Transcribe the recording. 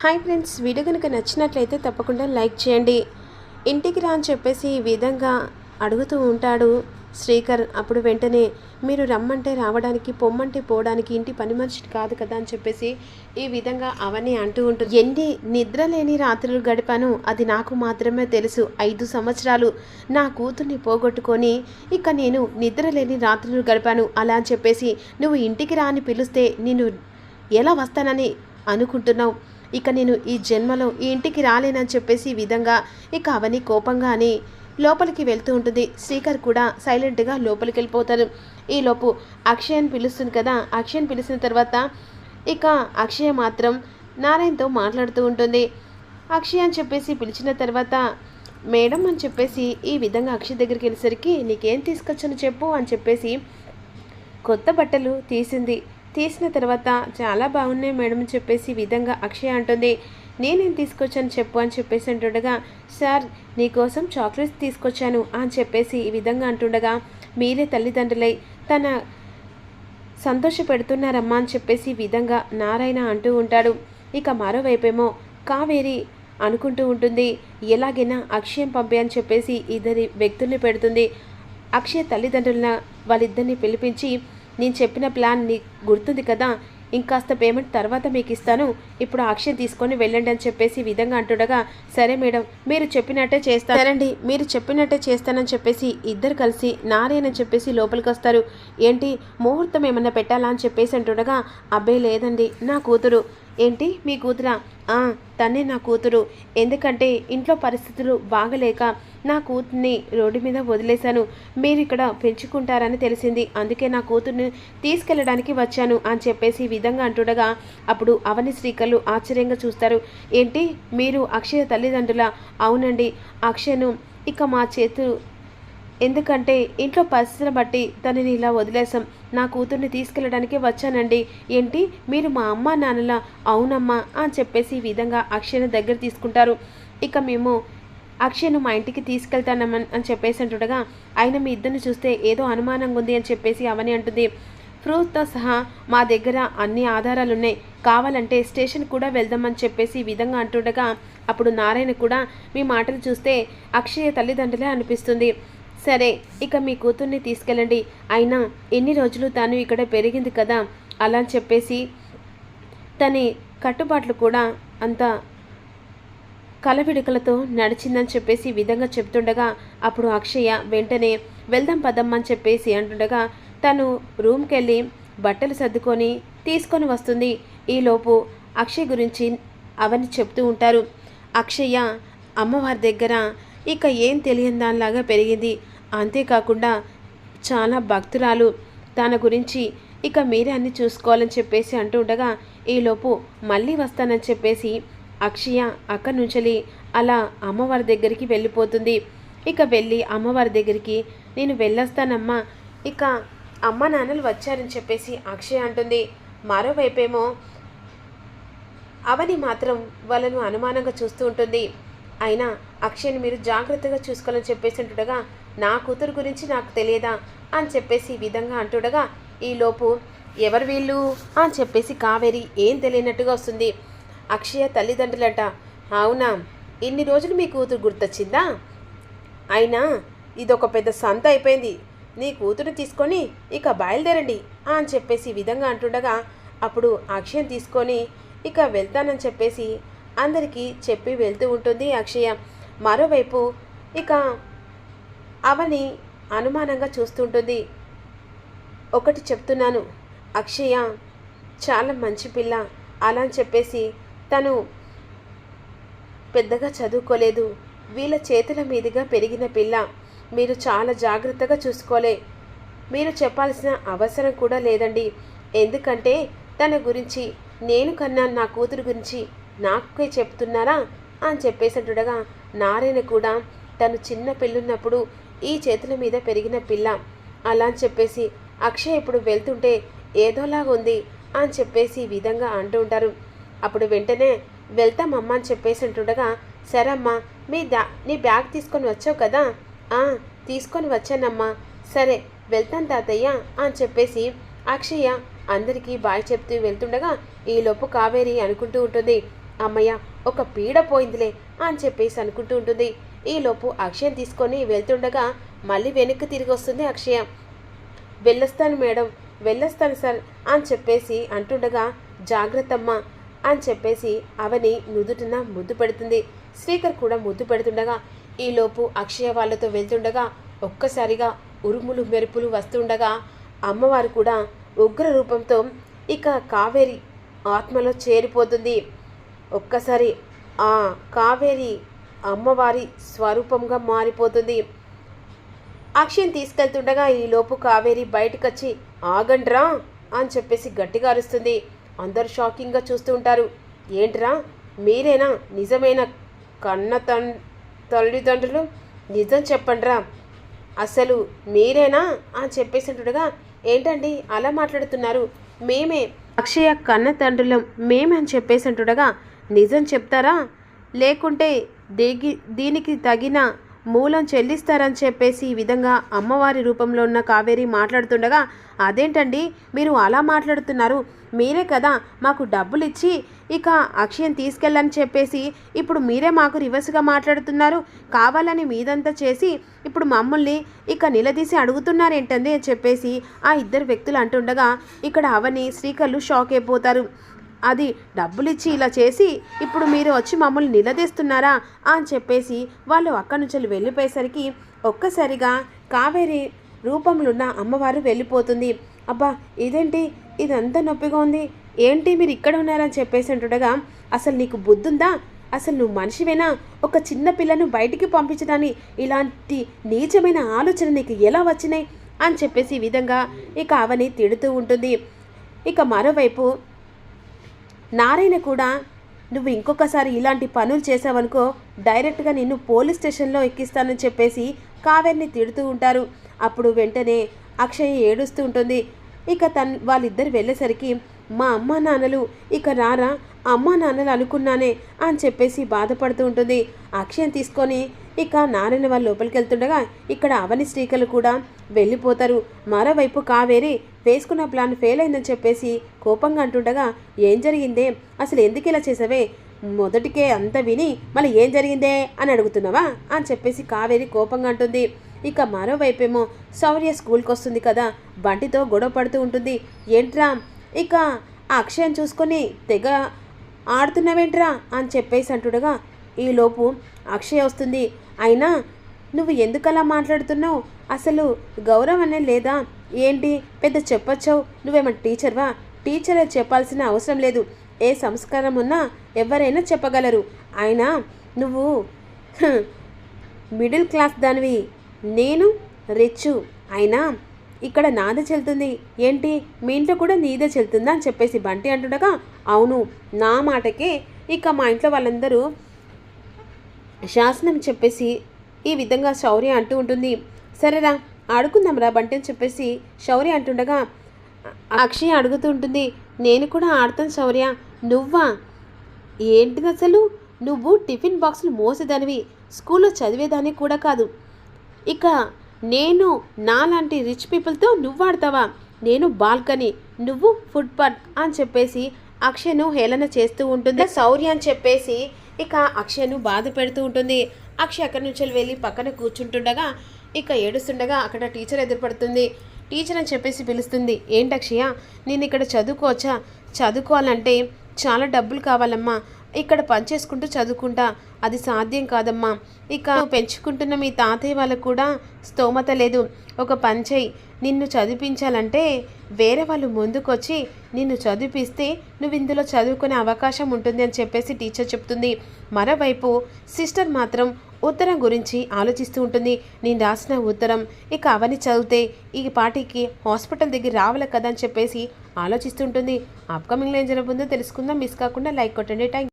Hi friends video కనుక నచ్చినట్లయితే తప్పకుండా లైక్ చేయండి. ఇంటికి రా అని చెప్పేసి ఈ విధంగా అడుగుతూ ఉంటాడు శ్రీకర్. అప్పుడు వెంటనే మీరు రమ్మంటే రావడానికి పొమ్మంటే పోవడానికి ఇంటి పని మనిషి కాదు కదా అని చెప్పేసి ఈ విధంగా అవన్నీ అంటూ ఉంటుంది. ఎన్ని నిద్ర లేని రాత్రులు గడిపాను అది నాకు మాత్రమే తెలుసు. ఐదు సంవత్సరాలు నా కూతుర్ని పోగొట్టుకొని ఇక నేను నిద్ర లేని రాత్రులు గడిపాను. అలా అని చెప్పేసి నువ్వు ఇంటికి రా అని పిలిస్తే నేను ఎలా వస్తానని అనుకుంటున్నావు? ఇక నేను ఈ జన్మలో ఈ ఇంటికి రాలేనని చెప్పేసి ఈ విధంగా ఇక అవని కోపంగా అని లోపలికి వెళ్తూ ఉంటుంది. శ్రీకర్ కూడా సైలెంట్గా లోపలికి వెళ్ళిపోతారు. ఈలోపు అక్షయని పిలుస్తుంది కదా. అక్షయని పిలిచిన తర్వాత ఇక అక్షయ మాత్రం నారాయణతో మాట్లాడుతూ ఉంటుంది. అక్షయ్ అని చెప్పేసి పిలిచిన తర్వాత మేడం అని చెప్పేసి ఈ విధంగా అక్షయ్ దగ్గరికి వెళ్ళేసరికి నీకేం తీసుకొచ్చాను చెప్పు అని చెప్పేసి కొత్త బట్టలు తీసింది. తీసిన తర్వాత చాలా బాగున్నాయి మేడం అని చెప్పేసి విధంగా అక్షయ అంటుంది. నేనేం తీసుకొచ్చాను చెప్పు అని చెప్పేసి అంటుండగా సార్ నీకోసం చాక్లెట్స్ తీసుకొచ్చాను అని చెప్పేసి ఈ విధంగా అంటుండగా మీరే తల్లిదండ్రులై తన సంతోష పెడుతున్నారమ్మా అని చెప్పేసి విధంగా నారాయణ అంటూ ఉంటాడు. ఇక మరోవైపేమో కావేరి అనుకుంటూ ఉంటుంది ఎలాగైనా అక్షయం పంపే అని చెప్పేసి ఇద్దరి వ్యక్తుల్ని పెడుతుంది. అక్షయ తల్లిదండ్రుల వాళ్ళిద్దరిని పిలిపించి నేను చెప్పిన ప్లాన్ నీ గుర్తుంది కదా? ఇంకాస్త పేమెంట్ తర్వాత మీకు ఇస్తాను. ఇప్పుడు అక్షయ తీసుకొని వెళ్ళండి అని చెప్పేసి విధంగా అంటుండగా సరే మేడం మీరు చెప్పినట్టే చేస్తాను సరేండి మీరు చెప్పినట్టే చేస్తానని చెప్పేసి ఇద్దరు కలిసి నారేనని చెప్పేసి లోపలికి వస్తారు. ఏంటి ముహూర్తం ఏమన్నా పెట్టాలా? అని చెప్పేసి అంటుండగా అబ్బాయి లేదండి నా కూతురు. ఏంటి మీ కూతురా? తనే నా కూతురు. ఎందుకంటే ఇంట్లో పరిస్థితులు బాగలేక నా కూతుర్ని రోడ్డు మీద వదిలేశాను. మీరు ఇక్కడ పెంచుకుంటారని తెలిసింది. అందుకే నా కూతుర్ని తీసుకెళ్ళడానికి వచ్చాను అని చెప్పేసి ఈ విధంగా అంటుండగా అప్పుడు అవని శ్రీకళ్ళు ఆశ్చర్యంగా చూస్తారు. ఏంటి? మీరు అక్షయ తల్లిదండ్రుల? అవునండి. అక్షయను ఇక మా చేతు ఎందుకంటే ఇంట్లో పరిస్థితిని బట్టి తనని ఇలా వదిలేసాం నా కూతుర్ని తీసుకెళ్ళడానికి వచ్చానండి. ఏంటి? మీరు మా అమ్మ నాన్నల అవునమ్మా అని చెప్పేసి ఈ విధంగా అక్షయను దగ్గర తీసుకుంటారు. ఇక మేము అక్షయ్ను మా ఇంటికి తీసుకెళ్తానమని అని చెప్పేసి అంటుండగా ఆయన మీ ఇద్దరిని చూస్తే ఏదో అనుమానంగా ఉంది అని చెప్పేసి అవని అంటుంది. ప్రూఫ్తో సహా మా దగ్గర అన్ని ఆధారాలు ఉన్నాయి కావాలంటే స్టేషన్ కూడా వెళ్దామని చెప్పేసి ఈ విధంగా అంటుండగా అప్పుడు నారాయణ కూడా మీ మాటలు చూస్తే అక్షయ తల్లిదండ్రులే అనిపిస్తుంది. సరే ఇక మీ కూతుర్ని తీసుకెళ్ళండి. అయినా ఎన్ని రోజులు తాను ఇక్కడ పెరిగింది కదా? అలా అని చెప్పేసి తని కట్టుబాట్లు కూడా అంత కలవిడుకలతో నడిచిందని చెప్పేసి విధంగా చెప్తుండగా అప్పుడు అక్షయ వెంటనే వెళ్దాం పదమ్మని చెప్పేసి అంటుండగా తను రూమ్కి వెళ్ళి బట్టలు సర్దుకొని తీసుకొని వస్తుంది. ఈలోపు అక్షయ్ గురించి అవన్నీ చెప్తూ ఉంటారు. అక్షయ అమ్మవారి దగ్గర ఇక ఏం తెలియని దానిలాగా పెరిగింది. అంతేకాకుండా చాలా భక్తురాలు తన గురించి ఇక మీరే అన్ని చూసుకోవాలని చెప్పేసి అంటూ ఉండగా ఈలోపు మళ్ళీ వస్తానని చెప్పేసి అక్షయ అక్కడి నుంచి అలా అమ్మవారి దగ్గరికి వెళ్ళిపోతుంది. ఇక వెళ్ళి అమ్మవారి దగ్గరికి నేను వెళ్ళొస్తానమ్మా. ఇక అమ్మ నాన్నలు వచ్చారని చెప్పేసి అక్షయ అంటుంది. మరోవైపేమో అవని మాత్రం వాళ్ళను అనుమానంగా చూస్తూ ఉంటుంది. అయినా అక్షయ్ని మీరు జాగ్రత్తగా చూసుకోవాలని చెప్పేసి అంటుండగా నా కూతురు గురించి నాకు తెలియదా? అని చెప్పేసి ఈ విధంగా అంటుండగా ఈలోపు ఎవరు వీళ్ళు? అని చెప్పేసి కావేరి ఏం తెలియనట్టుగా వస్తుంది. అక్షయ తల్లిదండ్రులట అవునా? ఇన్ని రోజులు మీ కూతురు గుర్తొచ్చిందా? అయినా ఇదొక పెద్ద సంత అయిపోయింది. నీ కూతురు తీసుకొని ఇక బయలుదేరండి అని చెప్పేసి ఈ విధంగా అంటుండగా అప్పుడు అక్షయం తీసుకొని ఇక వెళ్తానని చెప్పేసి అందరికీ చెప్పి వెళ్తూ ఉంటుంది అక్షయ. మరోవైపు ఇక అవని అనుమానంగా చూస్తుంటుంది. ఒకటి చెప్తున్నాను అక్షయ చాలా మంచి పిల్ల. అలా అని చెప్పేసి తను పెద్దగా చదువుకోలేదు. వీళ్ళ చేతుల మీదుగా పెరిగిన పిల్ల. మీరు చాలా జాగ్రత్తగా చూసుకోలే. మీరు చెప్పాల్సిన అవసరం కూడా లేదండి. ఎందుకంటే తన గురించి నేను కన్నా నా కూతురు గురించి నాకే చెప్తున్నారా? అని చెప్పేసినట్టుగా నారాయణ కూడా తను చిన్న పిల్లున్నప్పుడు ఈ చేతుల మీద పెరిగిన పిల్ల. అలా అని చెప్పేసి అక్షయ్ ఇప్పుడు వెళ్తుంటే ఏదోలాగా ఉంది అని చెప్పేసి ఈ విధంగా అంటూ ఉంటారు. అప్పుడు వెంటనే వెళ్తామమ్మా అని చెప్పేసి అంటుండగా సరే అమ్మా మీ దా నీ బ్యాగ్ తీసుకొని వచ్చావు కదా? "ఆ, తీసుకొని వచ్చానమ్మా. సరే వెళ్తాను తాతయ్య అని చెప్పేసి అక్షయ అందరికీ బాయ్ చెప్తూ వెళ్తుండగా ఈలోపు కావేరి అనుకుంటూ ఉంటుంది. అమ్మయ్య ఒక పీడ పోయిందిలే అని చెప్పేసి అనుకుంటూ ఉంటుంది. ఈలోపు అక్షయం తీసుకొని వెళ్తుండగా మళ్ళీ వెనక్కి తిరిగి వస్తుంది అక్షయ. వెళ్ళొస్తాను మేడం వెళ్ళొస్తాను సార్ అని చెప్పేసి అంటుండగా జాగ్రత్తమ్మ అని చెప్పేసి అవని నుదుటిన ముద్దు పెడుతుంది. శ్రీకర్ కూడా ముద్దు పెడుతుండగా ఈలోపు అక్షయ వాళ్ళతో వెళ్తుండగా ఒక్కసారిగా ఉరుములు మెరుపులు వస్తుండగా అమ్మవారు కూడా ఉగ్ర రూపంతో ఇక కావేరి ఆత్మలో చేరిపోతుంది. ఒక్కసారి ఆ కావేరి అమ్మవారి స్వరూపంగా మారిపోతుంది. అక్షయం తీసుకెళ్తుండగా ఈలోపు కావేరి బయటకొచ్చి ఆగండ్రా అని చెప్పేసి గట్టిగా అరుస్తుంది. అందరూ షాకింగ్గా చూస్తూ ఉంటారు. ఏంట్రా? మీరేనా? నిజమైన? కన్న తన్ తల్లిదండ్రులు నిజం చెప్పండ్రా? అసలు మీరేనా? అని చెప్పేసింటుండగా ఏంటండి? అలా మాట్లాడుతున్నారు. మేమే అక్షయ కన్న తండ్రులం మేమే అని చెప్పేసింటుండగా నిజం చెప్తారా? లేకుంటే దిగి దీనికి తగిన మూలం చెల్లిస్తారని చెప్పేసి ఈ విధంగా అమ్మవారి రూపంలో ఉన్న కావేరి మాట్లాడుతుండగా అదేంటండి? మీరు అలా మాట్లాడుతున్నారు. మీరే కదా మాకు డబ్బులు ఇచ్చి ఇక అక్షయం తీసుకెళ్ళని చెప్పేసి ఇప్పుడు మీరే మాకు రివర్స్గా మాట్లాడుతున్నారు. కావాలని మీదంతా చేసి ఇప్పుడు మమ్మల్ని ఇక నిలదీసి అడుగుతున్నారేంటండి? అని చెప్పేసి ఆ ఇద్దరు వ్యక్తులు అంటుండగా ఇక్కడ అవని శ్రీకర్లు షాక్ అయిపోతారు. అది డబ్బులిచ్చి ఇలా చేసి ఇప్పుడు మీరు వచ్చి మమ్మల్ని నిలదీస్తున్నారా? అని చెప్పేసి వాళ్ళు అక్కడి నుంచి వెళ్ళిపోయేసరికి ఒక్కసారిగా కావేరి రూపంలో ఉన్న అమ్మవారు వెళ్ళిపోతుంది. అబ్బా ఇదేంటి? ఇదంతా నొప్పిగా ఉంది. ఏంటి మీరు ఇక్కడ ఉన్నారని చెప్పేసి అంటుండగా అసలు నీకు బుద్ధుందా? అసలు నువ్వు మనిషివేనా? ఒక చిన్న పిల్లను బయటికి పంపించడాన్ని ఇలాంటి నీచమైన ఆలోచన నీకు ఎలా వచ్చినాయి? అని చెప్పేసి ఈ విధంగా ఇక అవని తిడుతూ ఉంటుంది. ఇక మరోవైపు నారాయణ కూడా నువ్వు ఇంకొకసారి ఇలాంటి పనులు చేసావనుకో డైరెక్ట్గా నిన్ను పోలీస్ స్టేషన్లో ఎక్కిస్తానని చెప్పేసి కావేరిని తిడుతూ ఉంటారు. అప్పుడు వెంటనే అక్షయ్ ఏడుస్తూ ఉంటుంది. ఇక తన్ వాళ్ళిద్దరు వెళ్ళేసరికి మా అమ్మా నాన్నలు ఇక రారా అమ్మా నాన్నలు అనుకున్నానే అని చెప్పేసి బాధపడుతూ ఉంటుంది. అక్షయం తీసుకొని ఇక నారాయణ వాళ్ళు లోపలికి వెళ్తుండగా ఇక్కడ అవని శ్రీకలు కూడా వెళ్ళిపోతారు. మరోవైపు కావేరి వేసుకున్న ప్లాన్ ఫెయిల్ అయిందని చెప్పేసి కోపంగా అంటుండగా ఏం జరిగిందే? అసలు ఎందుకు ఇలా చేసావే? మొదటికే అంత విని మళ్ళీ ఏం జరిగిందే? అని అడుగుతున్నావా? అని చెప్పేసి కావేరి కోపంగా అంటుంది. ఇక మరోవైపేమో శౌర్య స్కూల్కి వస్తుంది కదా బంటితో గొడవ పడుతూ ఉంటుంది. ఏంట్రా? ఇక ఆ అక్షయం చూసుకొని తెగ ఆడుతున్నావేంట్రా? అని చెప్పేసి అంటుండగా ఈలోపు అక్షయ్ వస్తుంది. అయినా నువ్వు ఎందుకలా మాట్లాడుతున్నావు? అసలు గౌరవం అనే లేదా? ఏంటి? పెద్ద చెప్పొచ్చావు. నువ్వేమన్నా టీచర్వా? టీచర్ చెప్పాల్సిన అవసరం లేదు. ఏ సంస్కారం ఉన్నా ఎవరైనా చెప్పగలరు. అయినా నువ్వు మిడిల్ క్లాస్ దానివి. నేను రిచ్. అయినా ఇక్కడ నాదే చెల్తుంది ఏంటి? మీ ఇంట్లో కూడా నీదే చెల్తుందా అని చెప్పేసి బంటి అంటుండగా అవును నా మాటకే ఇక మా ఇంట్లో వాళ్ళందరూ శాసనం చెప్పేసి ఈ విధంగా శౌర్య అంటూ ఉంటుంది. సరేరా ఆడుకుందాం రా బంటి అని చెప్పేసి శౌర్య అంటుండగా అక్షయ్ అడుగుతూ ఉంటుంది నేను కూడా ఆడతాను శౌర్య నువ్వా? ఏంటిది అసలు? నువ్వు టిఫిన్ బాక్సులు మోసేదానివి స్కూల్లో చదివేదాన్ని కూడా కాదు. ఇక నేను నాలాంటి రిచ్ పీపుల్తో నువ్వు ఆడతావా? నేను బాల్కనీ నువ్వు ఫుట్పాత్ అని చెప్పేసి అక్షయ్ను హేళన చేస్తూ ఉంటుంది. శౌర్య అని చెప్పేసి ఇక అక్షయ్ను బాధ పెడుతూ ఉంటుంది. అక్షయ్ అక్కడి నుంచి వెళ్ళి పక్కన కూర్చుంటుండగా ఇక ఏడుస్తుండగా అక్కడ టీచర్ ఎదురుపడుతుంది. టీచర్ అని చెప్పేసి పిలుస్తుంది. ఏంటి అక్షయ నేను ఇక్కడ చదువుకోవచ్చా? చదువుకోవాలంటే చాలా డబ్బులు కావాలమ్మా. ఇక్కడ పనిచేసుకుంటూ చదువుకుంటా. అది సాధ్యం కాదమ్మా. ఇక పెంచుకుంటున్న మీ తాతయ్య వాళ్ళకు కూడా స్తోమత లేదు. ఒక పని నిన్ను చదివించాలంటే వేరే వాళ్ళు ముందుకొచ్చి నిన్ను చదివిస్తే నువ్వు ఇందులో చదువుకునే అవకాశం ఉంటుంది అని చెప్పేసి టీచర్ చెప్తుంది. మరోవైపు సిస్టర్ మాత్రం ఉత్తరం గురించి ఆలోచిస్తూ ఉంటుంది. నేను రాసిన ఉత్తరం. ఇక అవని చదివితే ఈ పాటికి హాస్పిటల్ దగ్గర రావాలి కదా అని చెప్పేసి ఆలోచిస్తుంటుంది అప్కమింగ్లో ఏం జరగబోతుందో తెలుసుకుందాం. మిస్ కాకుండా లైక్ కొట్టండి. థ్యాంక్